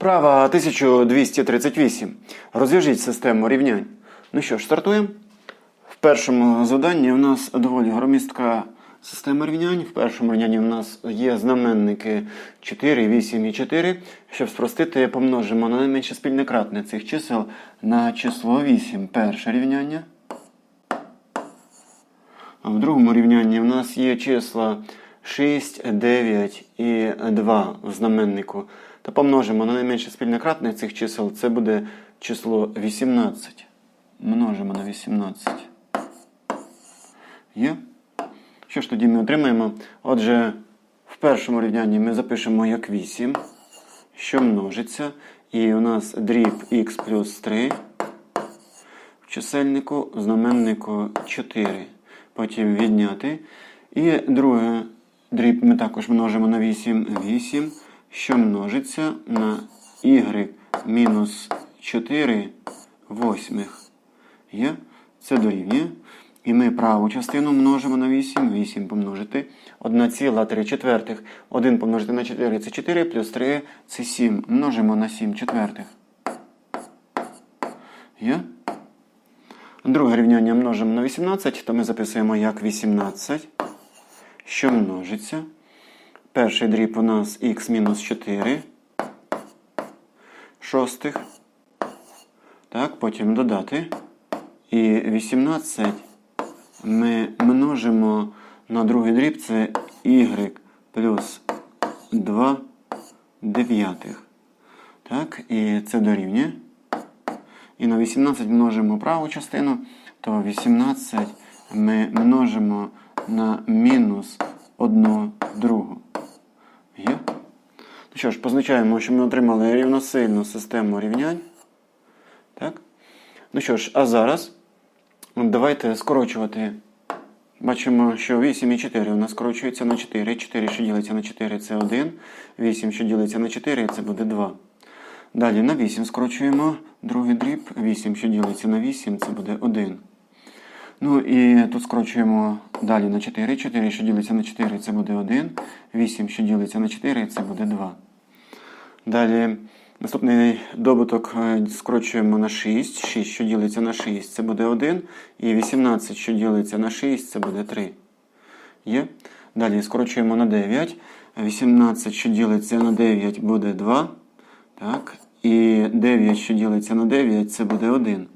Вправа 1238. Розв'яжіть систему рівнянь. Ну що ж, стартуємо. В першому завданні у нас доволі громістка система рівнянь. В першому рівнянні у нас є знаменники 4, 8 і 4. Щоб спростити, помножимо на найменше спільне кратне цих чисел на число 8. Перше рівняння. А в другому рівнянні в нас є числа 6, 9 і 2 в знаменнику. Та помножимо на найменше спільне кратне цих чисел. Це буде число 18. Множимо на 18. Є? Що ж тоді ми отримаємо? Отже, в першому рівнянні ми запишемо як 8, що множиться. І у нас дріб х плюс 3 в чисельнику, знаменнику 4. Потім відняти. І друге дріб ми також множимо на 8, 8, що множиться на y мінус 4 восьмих. Це дорівнює. І ми праву частину множимо на 8, 8 помножити. 1,3 четвертих. 1 помножити на 4 це 4, плюс 3 це 7. Множимо на 7 четвертих. Є? Друге рівняння множимо на 18, то ми записуємо як 18, що множиться. Перший дріб у нас х мінус 4 шостих. Так, потім додати. І 18 ми множимо на другий дріб, це y плюс 2 дев'ятих. Так, і це дорівнює. І на 18 множимо праву частину, то 18 ми множимо на мінус 1 другу. Є? Ну що ж, позначаємо, що ми отримали рівносильну систему рівнянь. Так? Ну що ж, а зараз давайте скорочувати. Бачимо, що 8 і 4 у нас скорочується на 4. 4, що ділиться на 4, це 1. 8, що ділиться на 4, це буде 2. Далі на 8 скорочуємо другий дріб. 8, що ділиться на 8, це буде 1. Ну і тут скорочуємо далі на 4. 4, що ділиться на 4, це буде 1. 8, що ділиться на 4, це буде 2. Далі наступний добуток е, скорочуємо на 6. 6, що ділиться на 6, це буде 1. І 18, що ділиться на 6, це буде 3. Є? Далі скорочуємо на 9. 18, що ділиться на 9, буде 2. Так. І 9, що ділиться на 9, це буде 1.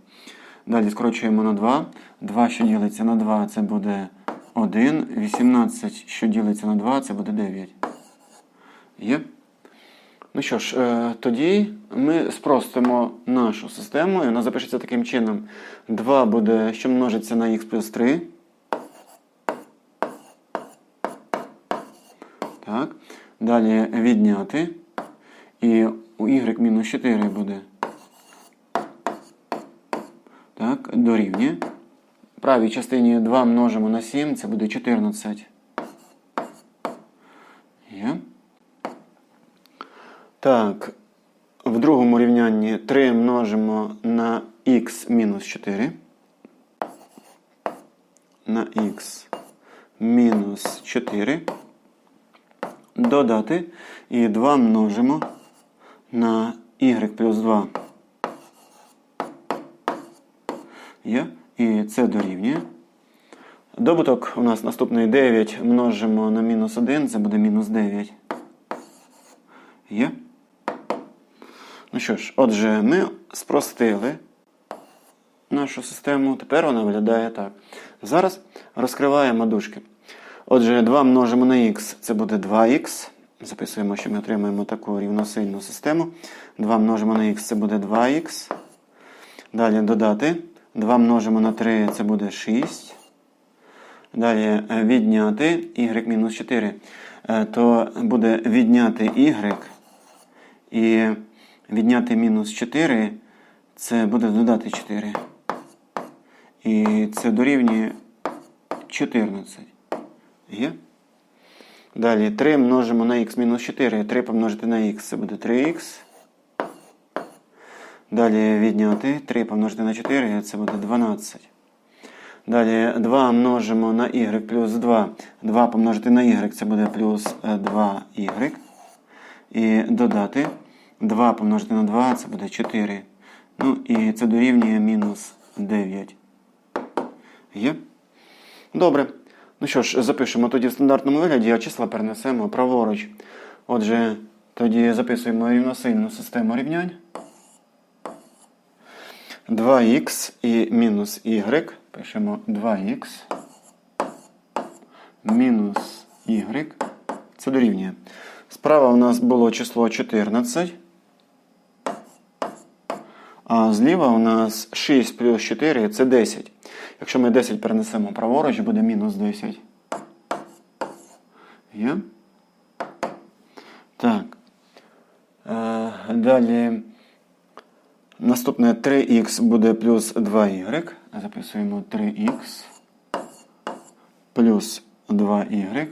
Далі скорочуємо на 2. 2, що ділиться на 2, це буде 1. 18, що ділиться на 2, це буде 9. Є? Ну що ж, е, тоді ми спростимо нашу систему, і вона запишеться таким чином. 2 буде, що множиться на х плюс 3. Так. Далі відняти. І у y мінус 4 буде. Так, дорівнює. Правій частині 2 множимо на 7, це буде 14. Є. Так, в другому рівнянні 3 множимо на х мінус 4. На х мінус 4. Додати. І 2 множимо на y плюс 2. Є. І це дорівнює. Добуток у нас наступний 9 множимо на мінус 1, це буде мінус 9. Є. Ну що ж, отже, ми спростили нашу систему. Тепер вона виглядає так. Зараз розкриваємо дужки. Отже, 2 множимо на х, це буде 2х. Записуємо, що ми отримаємо таку рівносильну систему. 2 множимо на х, це буде 2х. Далі додати. 2 множимо на 3, це буде 6. Далі е, відняти y мінус 4. Е, То буде відняти y. І відняти мінус 4, це буде додати 4. І це дорівнює 14. Є? Далі 3 множимо на х мінус 4. 3 помножити на х це буде 3х. Далі відняти 3 помножити на 4, це буде 12. Далі 2 множимо на y плюс 2. 2 помножити на y це буде плюс 2y. І додати. 2 помножити на 2 це буде 4. Ну і це дорівнює мінус 9. Є? Добре. Ну що ж, запишемо тоді в стандартному вигляді, а числа перенесемо праворуч. Отже, тоді записуємо рівносильну систему рівнянь. 2х і мінус y. Пишемо 2х мінус y. Це дорівнює. Справа у нас було число 14. А зліва у нас 6 плюс 4 це 10. Якщо ми 10 перенесемо праворуч, буде мінус 10. Є? Так. Е, далі. Наступне 3х буде плюс 2y. Записуємо 3х плюс 2y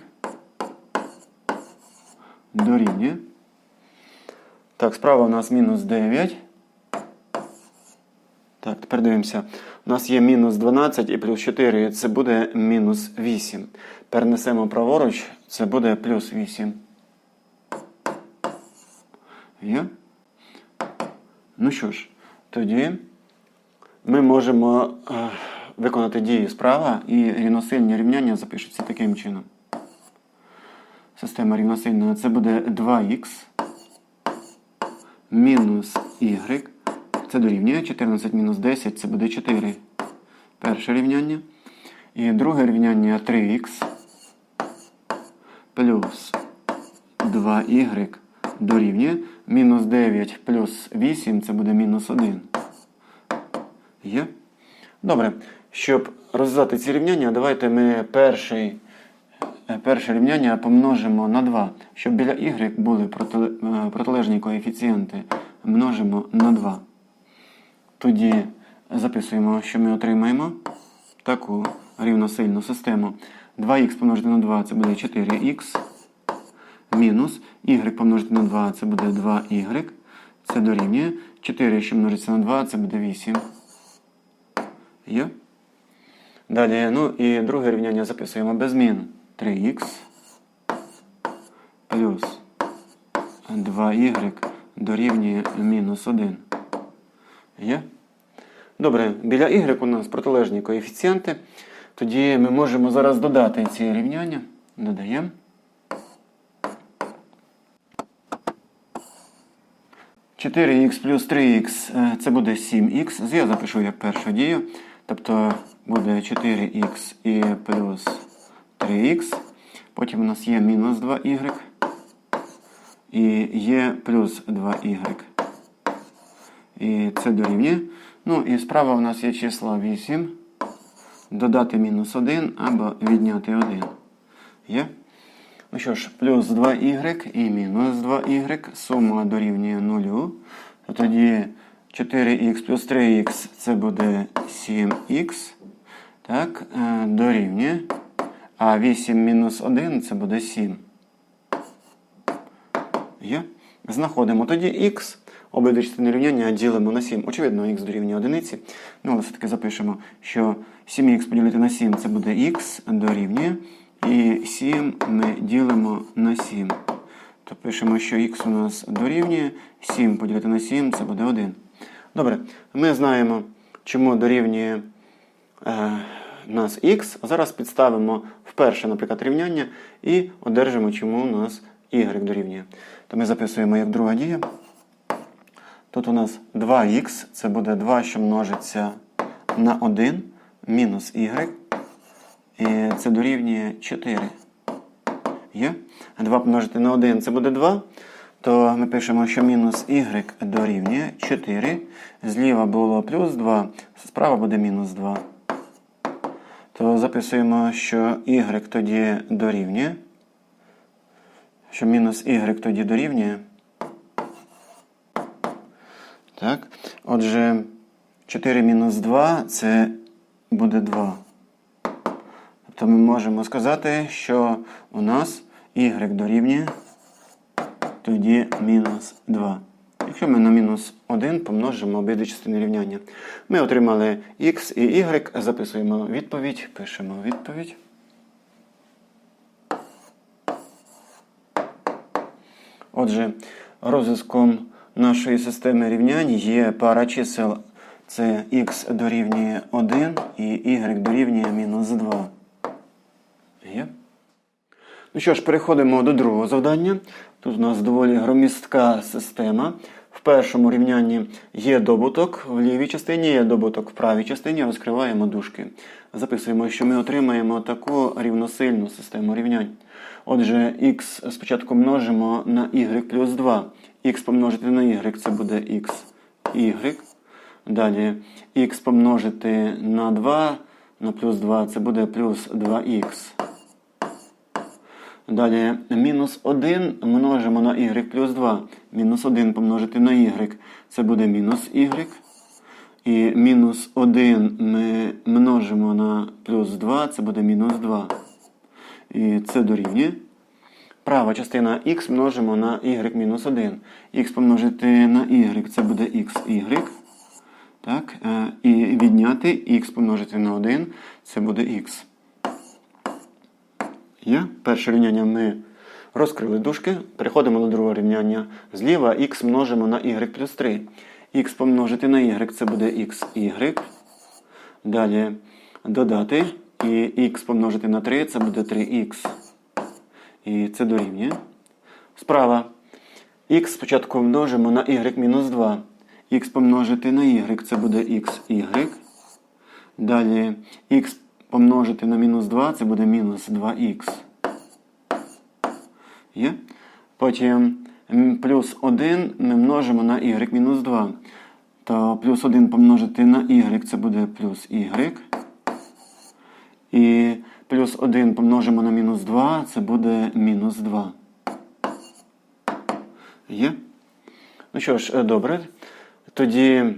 дорівнює. Так, справа у нас мінус 9. Так, тепер дивимося. У нас є мінус 12 і плюс 4. Це буде мінус 8. Перенесемо праворуч, це буде плюс 8. Є? Ну що ж, тоді ми можемо е, виконати дії справа і рівносильні рівняння запишуться таким чином. Система рівносильна це буде 2х мінус y. Це дорівнює 14 мінус 10, це буде 4. Перше рівняння. І друге рівняння 3х плюс 2y дорівнює мінус 9 плюс 8 це буде мінус 1. Є? Добре. Щоб розв'язати ці рівняння, давайте ми перший, е, перше рівняння помножимо на 2. Щоб біля y були е, протилежні коефіцієнти, множимо на 2. Тоді записуємо, що ми отримаємо таку рівносильну систему. 2х помножити на 2 це буде 4х. Мінус y помножити на 2 це буде 2y. Це дорівнює. 4, що множиться на 2, це буде 8. Є? Далі, ну і друге рівняння записуємо без змін. 3х плюс 2y дорівнює мінус 1. Є? Добре, біля y у нас протилежні коефіцієнти. Тоді ми можемо зараз додати ці рівняння. Додаємо. Чотири х плюс 3х е, це буде 7х. Я запишу як першу дію. Тобто буде 4х і плюс 3х. Потім у нас є мінус 2y. І є плюс 2y. І це дорівнює. Ну і справа у нас є число 8. Додати мінус 1 або відняти 1. Є? Ну що ж, плюс 2y і мінус 2y. Сума дорівнює 0. То тоді 4х плюс 3х це буде 7х. Так, е, дорівнює. А 8 мінус 1 це буде 7. Є? Знаходимо тоді х. Обидві частини рівняння ділимо на 7. Очевидно, х дорівнює одиниці. Ну, але все-таки запишемо, що 7х поділити на 7 це буде х дорівнює. І 7 ми ділимо на 7. То пишемо, що х у нас дорівнює. 7 поділити на 7 це буде 1. Добре, ми знаємо, чому дорівнює е, нас х. Зараз підставимо вперше, наприклад, рівняння і одержимо, чому у нас y дорівнює. То ми записуємо як друга дія. Тут у нас 2х, це буде 2, що множиться на 1 мінус y. І це дорівнює 4. Є? 2 помножити на 1 це буде 2. То ми пишемо, що мінус y дорівнює 4. Зліва було плюс 2, справа буде мінус 2. То записуємо, що y тоді дорівнює. Що мінус y тоді дорівнює. Так. Отже, 4 мінус 2 це буде 2. Тобто ми можемо сказати, що у нас y дорівнює тоді мінус 2. Якщо ми на мінус 1 помножимо обидві частини рівняння, ми отримали x і y, записуємо відповідь, пишемо відповідь. Отже, розв'язком нашої системи рівнянь є пара чисел. Це х дорівнює 1 і y дорівнює мінус 2. Є? Ну що ж, переходимо до другого завдання. Тут у нас доволі громістка система. В першому рівнянні є добуток в лівій частині, є добуток в правій частині, розкриваємо дужки. Записуємо, що ми отримаємо таку рівносильну систему рівнянь. Отже, х спочатку множимо на y плюс 2. х помножити на y це буде x, y. Далі х помножити на 2 на плюс 2 це буде плюс 2х. Далі мінус 1 множимо на y плюс 2. Мінус 1 помножити на y це буде мінус y. І мінус 1 ми множимо на плюс 2, це буде мінус 2. І це дорівнює. Права частина х множимо на y мінус 1. х помножити на y це буде xy. Так? е, І відняти х помножити на 1 це буде х. Є. Перше рівняння ми розкрили дужки. Переходимо до другого рівняння. Зліва х множимо на y плюс 3. х помножити на y це буде xy. Далі додати. І х помножити на 3 це буде 3х. І це дорівнює. Справа. х спочатку множимо на y мінус 2. х помножити на y це буде xy. Далі х помножити на мінус 2 це буде мінус 2х. Є? Потім плюс 1 ми множимо на y мінус 2. То плюс 1 помножити на y це буде плюс y. І плюс 1 помножимо на мінус 2 це буде мінус 2. Є? Ну що ж, е, добре. Тоді е,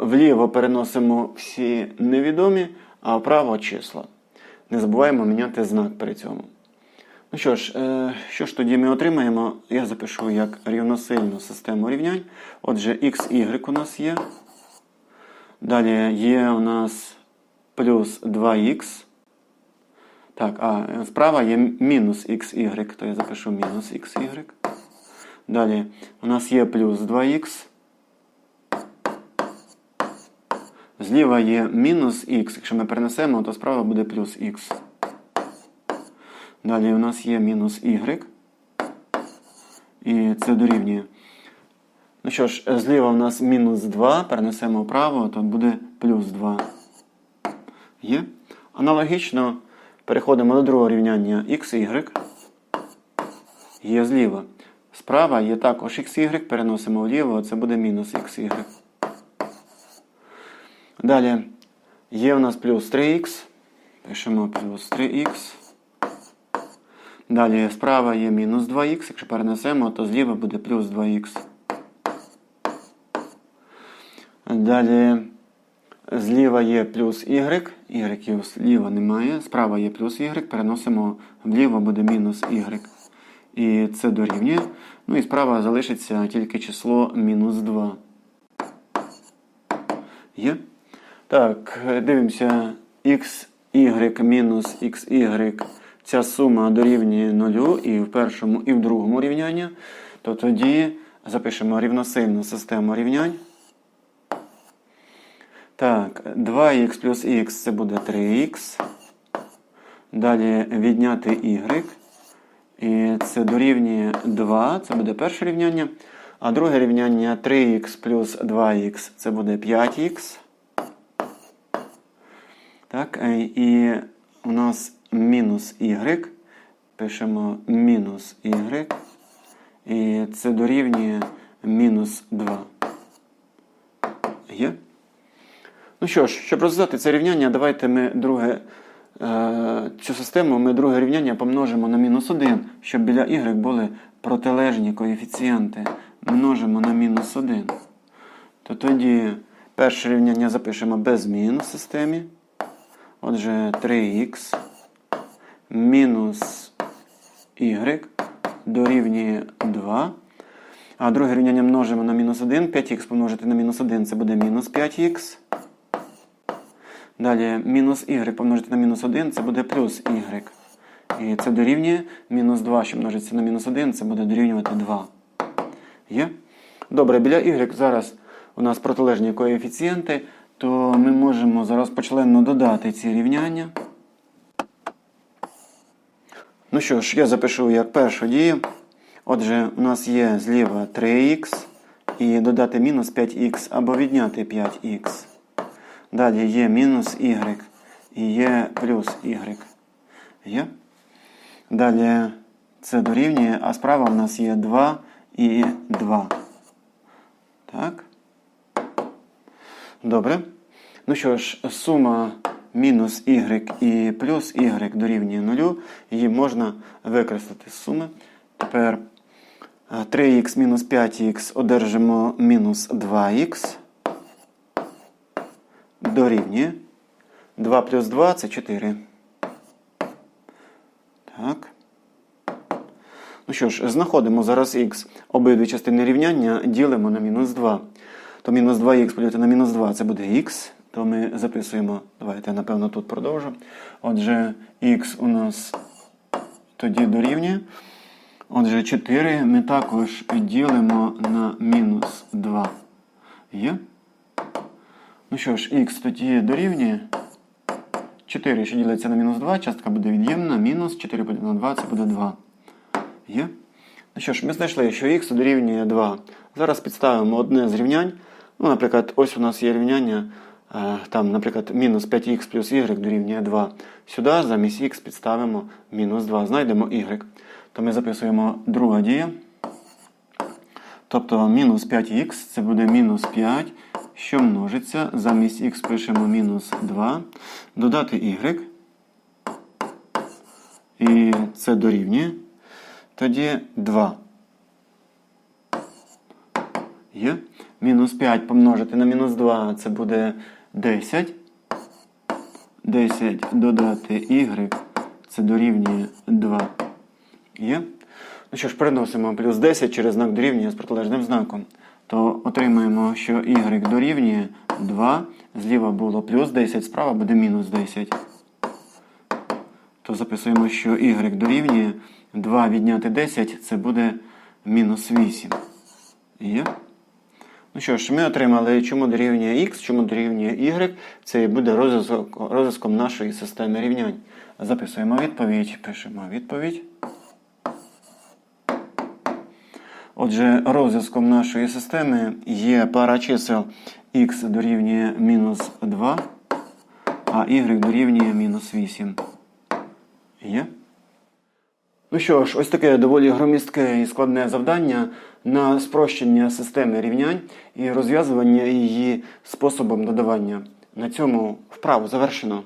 вліво переносимо всі невідомі, а вправо числа. Не забуваємо міняти знак при цьому. Ну що ж, е, що ж тоді ми отримаємо? Я запишу як рівносильну систему рівнянь. Отже, x, y у нас є. Далі є у нас плюс 2х. Так, а справа є мінус xy, то я запишу мінус xy. Далі у нас є плюс 2х. Зліва є мінус х. Якщо ми перенесемо, то справа буде плюс х. Далі у нас є мінус y. І це дорівнює. Ну що ж, зліва у нас мінус 2, перенесемо вправо, то буде плюс 2. Є. Аналогічно переходимо до другого рівняння xy. Є зліва. Справа є також xy, переносимо вліво, це буде мінус xy. Далі є у нас плюс 3х. Пишемо плюс 3х. Далі справа є мінус 2х. Якщо перенесемо, то зліва буде плюс 2х. Далі зліва є плюс y. Y зліва немає. Справа є плюс y. Переносимо вліво буде мінус y. І це дорівнює. Ну і справа залишиться тільки число мінус 2. Є? Так, дивимося x, y мінус xy. Ця сума дорівнює 0 і в першому, і в другому рівнянні. То тоді запишемо рівносильну систему рівнянь. Так, 2х плюс х це буде 3х. Далі відняти y. І це дорівнює 2, це буде перше рівняння. А друге рівняння 3х плюс 2х це буде 5х. Так, е, і у нас мінус y. Пишемо мінус y. І це дорівнює мінус 2. Є? Ну що ж, щоб розв'язати це рівняння, давайте ми друге, е, цю систему ми друге рівняння помножимо на мінус 1, щоб біля y були протилежні коефіцієнти. Множимо на мінус 1. То тоді перше рівняння запишемо без змін в системі. Отже, 3х мінус y дорівнює 2. А друге рівняння множимо на мінус 1. 5х помножити на мінус 1 це буде мінус 5х. Далі мінус y помножити на мінус 1 це буде плюс y. І це дорівнює мінус 2, що множиться на мінус 1, це буде дорівнювати 2. Є? Добре, біля y зараз у нас протилежні коефіцієнти, то ми можемо зараз почленно додати ці рівняння. Ну що ж, я запишу як першу дію. Отже, у нас є зліва 3х і додати мінус 5х або відняти 5х. Далі є мінус y і є плюс y. Є? Далі це дорівнює, а справа у нас є 2 і 2. Так. Добре. Ну що ж, сума мінус y і плюс y дорівнює 0. Її можна використати з суми. Тепер 3х мінус 5х одержимо мінус 2х. Дорівнює. 2 плюс 2 це 4. Так. Ну що ж, знаходимо зараз х. Обидві частини рівняння ділимо на мінус 2. То мінус 2х поділити на мінус 2 це буде х. То ми записуємо, давайте, я напевно, тут продовжу. Отже, х у нас тоді дорівнює. Отже, 4 ми також ділимо на мінус 2. Є? Ну що ж, х тоді дорівнює. 4, що ділиться на мінус 2, частка буде від'ємна, мінус 4 поділити на 2, це буде 2. Є? Ну що ж, ми знайшли, що х дорівнює 2. Зараз підставимо одне з рівнянь. Ну, наприклад, ось у нас є рівняння, е, там, наприклад, мінус 5х плюс y дорівнює 2. Сюди замість х підставимо мінус 2. Знайдемо y. То ми записуємо друга дія. Тобто мінус 5х це буде мінус 5, що множиться. Замість х пишемо мінус 2. Додати y. І це дорівнює. Тоді 2. Є. Мінус 5 помножити на мінус 2 це буде 10. 10 додати y це дорівнює 2. Є. Ну що ж, переносимо плюс 10 через знак дорівнює з протилежним знаком. То отримаємо, що y дорівнює 2. Зліва було плюс 10, справа буде мінус 10. То записуємо, що y дорівнює 2 відняти 10 це буде мінус 8. Є? Ну що ж, ми отримали, чому дорівнює x, чому дорівнює y. Це і буде розв'язком нашої системи рівнянь. Записуємо відповідь, пишемо відповідь. Отже, розв'язком нашої системи є пара чисел x дорівнює мінус 2, а y дорівнює мінус 8. Є? Ну що ж, ось таке доволі громістке і складне завдання на спрощення системи рівнянь і розв'язування її способом додавання. На цьому вправу завершено.